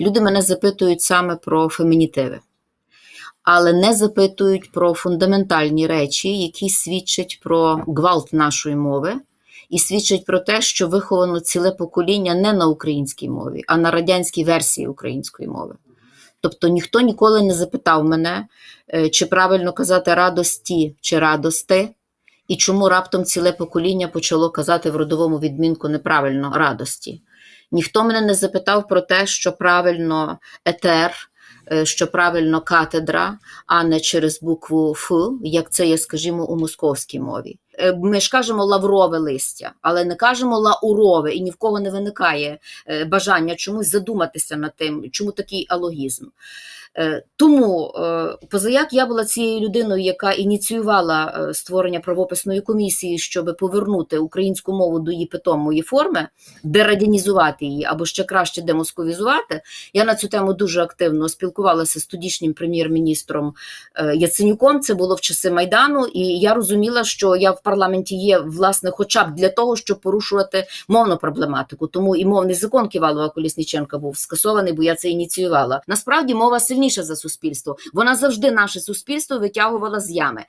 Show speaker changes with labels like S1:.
S1: Люди мене запитують саме про фемінітиви, але не запитують про фундаментальні речі, які свідчать про гвалт нашої мови, і свідчать про те, що виховано ціле покоління не на українській мові, а на радянській версії української мови. Тобто ніхто ніколи не запитав мене, е, чи правильно казати радості чи радости, і чому раптом ціле покоління почало казати в родовому відмінку неправильно радості. Ніхто мене не запитав про те, що правильно етер, е, що правильно катедра, а не через букву Ф, як це є, скажімо, у московській мові. Е, Ми ж кажемо лаврове листя, але не кажемо лаурове, і ні в кого не виникає е, бажання чомусь задуматися над тим, чому такий алогізм. Е, Тому позаяк я була цією людиною, яка ініціювала створення правописної комісії, щоб повернути українську мову до її питомої форми, дерадянізувати її або ще краще демосковізувати. Я на цю тему дуже активно спілкувалася з тодішнім прем'єр-міністром Яценюком. Це було в часи майдану, і я розуміла, що я в парламенті є власне, хоча б для того, щоб порушувати мовну проблематику. Тому і мовний закон Ківалова Колісніченка був скасований, бо я це ініціювала. Насправді мова сильніша за суспільство. Вона завжди наше суспільство витягувала з ями.